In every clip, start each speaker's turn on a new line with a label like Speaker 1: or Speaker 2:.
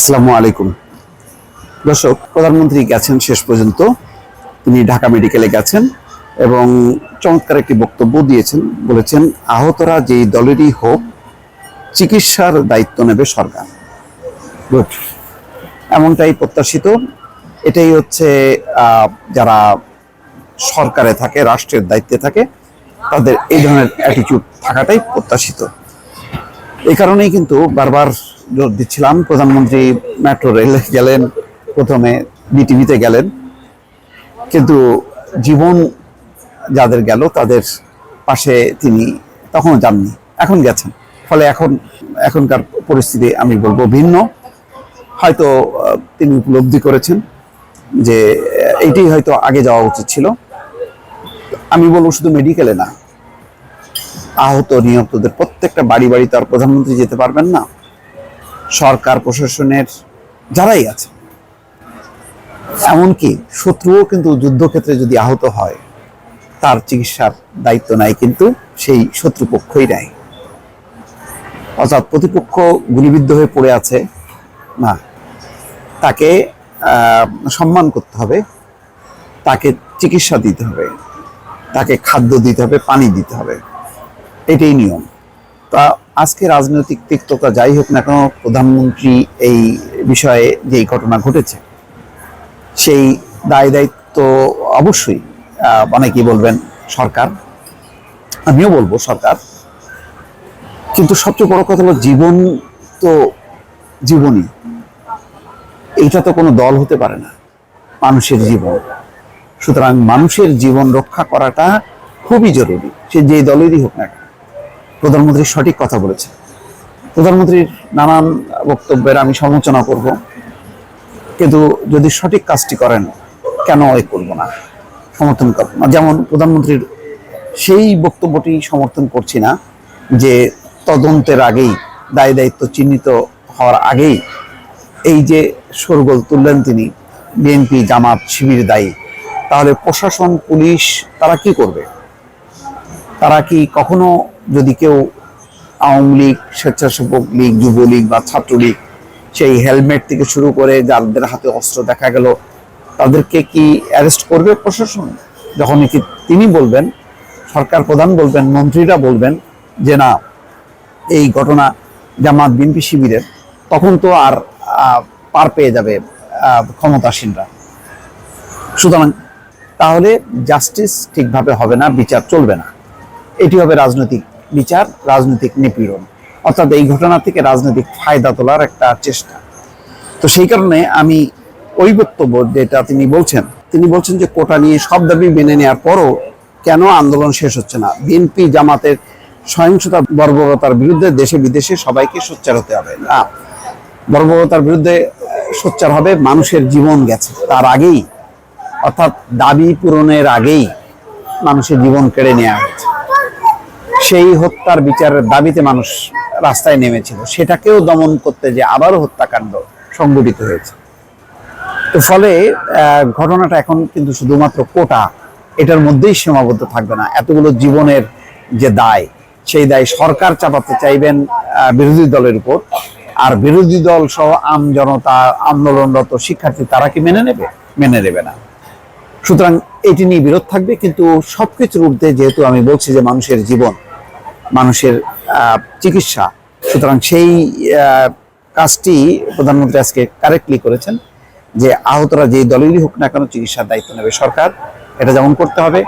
Speaker 1: আসসালামু আলাইকুম। দর্শক, প্রধানমন্ত্রী গেছেন শেষ পর্যন্ত। তিনি ঢাকা মেডিকেলে গেছেন এবং চমৎকার একটি বক্তব্য দিয়েছেন, বলেছেন, আহতরা যেই দলেরই হোক, চিকিৎসার দায়িত্ব নেবে সরকার। গুড এমনটাই প্রত্যাশিত। এটাই হচ্ছে যারা সরকারে থাকে, রাষ্ট্রের দায়িত্বে থাকে, তাদের এই ধরনের অ্যাটিটিউড থাকাটাই প্রত্যাশিত। এই কারণেই কিন্তু বারবার জোর দিচ্ছিলাম। প্রধানমন্ত্রী মেট্রো রেলে গেলেন, প্রথমে বিটিভিতে গেলেন। কিন্তু জীবন যাদের গেল, তাদের পাশে তিনি তখনও যাননি, এখন গেছেন। ফলে এখন, এখনকার পরিস্থিতি আমি বলব ভিন্ন। হয়তো তিনি উপলব্ধি করেছেন যে এইটাই হয়তো আগে যাওয়া উচিত ছিল। আমি বলব শুধু মেডিকেলে না, আহত, নিহতদের প্রত্যেকটা বাড়ি বাড়ি তার প্রধানমন্ত্রী যেতে পারবেন না। সরকার, প্রশাসনের যারাই আছে। এমনকি শত্রুও কিন্তু যুদ্ধক্ষেত্রে যদি আহত হয়, তার চিকিৎসার দায়িত্ব নাই কিন্তু সেই শত্রুপক্ষই নেয় অর্থাৎ প্রতিপক্ষ গুলিবিদ্ধ হয়ে পড়ে আছে, না, তাকে সম্মান করতে হবে, তাকে চিকিৎসা দিতে হবে, তাকে খাদ্য দিতে হবে, পানি দিতে হবে, এটাই নিয়ম। তা আজকে রাজনৈতিক তিক্ততা যাই হোক না কেন প্রধানমন্ত্রী এই বিষয়ে যেই ঘটনা ঘটেছে সেই দায় দায়িত্ব অবশ্যই আহ, অনেকেই বলবেন সরকার আমিও বলব সরকার। কিন্তু সবচেয়ে বড় কথা হলো জীবন তো জীবনই। এইটা তো কোনো দল হতে পারে না মানুষের জীবন। সুতরাং মানুষের জীবন রক্ষা করাটা খুবই জরুরি সে যে দলেরই হোক না কেন। প্রধানমন্ত্রী সঠিক কথা বলেছেন। প্রধানমন্ত্রীর নানান বক্তব্যের আমি সমালোচনা করব। কিন্তু যদি সঠিক কাজটি করেন, কেন এ করব না? সমর্থন করব না। যেমন প্রধানমন্ত্রীর সেই বক্তব্যটি সমর্থন করছি না যে তদন্তের আগেই, দায় দায়িত্ব চিহ্নিত হওয়ার আগেই এই যে সরগোল তুললেন তিনি, বিএনপি জামাত শিবির দায়ী, তাহলে প্রশাসন, পুলিশ তারা কি করবে? তারা কি কখনো যদি কেউ আওয়ামী লীগ, স্বেচ্ছাসেবক লীগ, যুবলীগ বা ছাত্রলীগ সেই হেলমেট থেকে শুরু করে যাদের হাতে অস্ত্র দেখা গেল, তাদেরকে কি অ্যারেস্ট করবে প্রশাসন? যখন কি তিনি বলবেন, সরকার প্রধান বলবেন, মন্ত্রীরা বলবেন যে না, এই ঘটনা জামাত বিএনপি শিবিরের, তখন তো আর পার পেয়ে যাবে ক্ষমতাসীনরা। সুতরাং তাহলে জাস্টিস ঠিকভাবে হবে না, বিচার চলবে না। এটি হবে রাজনৈতিক বিচার, রাজনৈতিক নিপীড়ন। অর্থাৎ এই ঘটনা থেকে রাজনৈতিক ফায়দা তোলার একটা চেষ্টা। তো সেই কারণে আমি ওই বক্তব্য যেটা তিনি বলছেন তিনি বলছেন যে কোটা নিয়ে সব দাবি মেনে নেওয়ার পরও কেন আন্দোলন শেষ হচ্ছে না? বিএনপি জামাতের সহিংসতা, বর্বরতার বিরুদ্ধে দেশে বিদেশে সবাইকে সোচ্চার হতে হবে। না, বর্বরতার বিরুদ্ধে সোচ্চার হবে মানুষের জীবন গেছে, তার আগেই। অর্থাৎ দাবি পূরণের আগেই মানুষের জীবন কেড়ে নেওয়া হয়েছে। সেই হত্যার বিচারের দাবিতে মানুষ রাস্তায় নেমেছিল। সেটাকেও দমন করতে যে আবারও হত্যাকাণ্ড সংঘটিত হয়েছে। তো ফলে ঘটনাটা এখন কিন্তু শুধুমাত্র কোটা, এটার মধ্যেই সীমাবদ্ধ থাকবে না। এতগুলো জীবনের যে দায়, সেই দায় সরকার চাপাতে চাইবেন বিরোধী দলের উপর। আর বিরোধী দল সহ আম জনতা, আন্দোলনরত শিক্ষার্থী, তারা কি মেনে নেবে? মেনে নেবে না। সুতরাং এটি নিয়ে বিরোধ থাকবে, কিন্তু সবকিছুর ঊর্ধ্বে যেহেতু আমি বলছি যে মানুষের জীবন মানুষের চিকিৎসা। সুতরাং সেই কাজটি প্রধানমন্ত্রী আজকে কারেক্টলি করেছেন যে আহতরা যেই দলেরই হোক না কেন চিকিৎসার দায়িত্ব নেবে সরকার। এটা যেমন করতে হবে,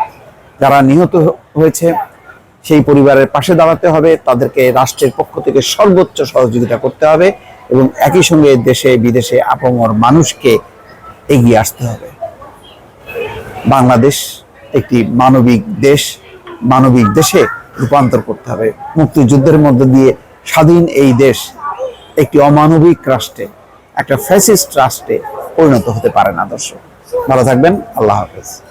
Speaker 1: যারা নিহত হয়েছে সেই পরিবারের পাশে দাঁড়াতে হবে, তাদেরকে রাষ্ট্রের পক্ষ থেকে সর্বোচ্চ সহযোগিতা করতে হবে এবং একই সঙ্গে দেশে, বিদেশে আপমর মানুষকে এগিয়ে আসতে হবে। বাংলাদেশ একটি মানবিক দেশ, মানবিক দেশে রূপান্তর করতে হবে। মুক্তিযুদ্ধের মধ্যে দিয়ে স্বাধীন এই দেশ একটি অমানবিক রাষ্ট্রে, একটা ফ্যাসিস্ট রাষ্ট্রে পরিণত হতে পারে না, দর্শক। ভালো থাকবেন, আল্লাহ হাফেজ।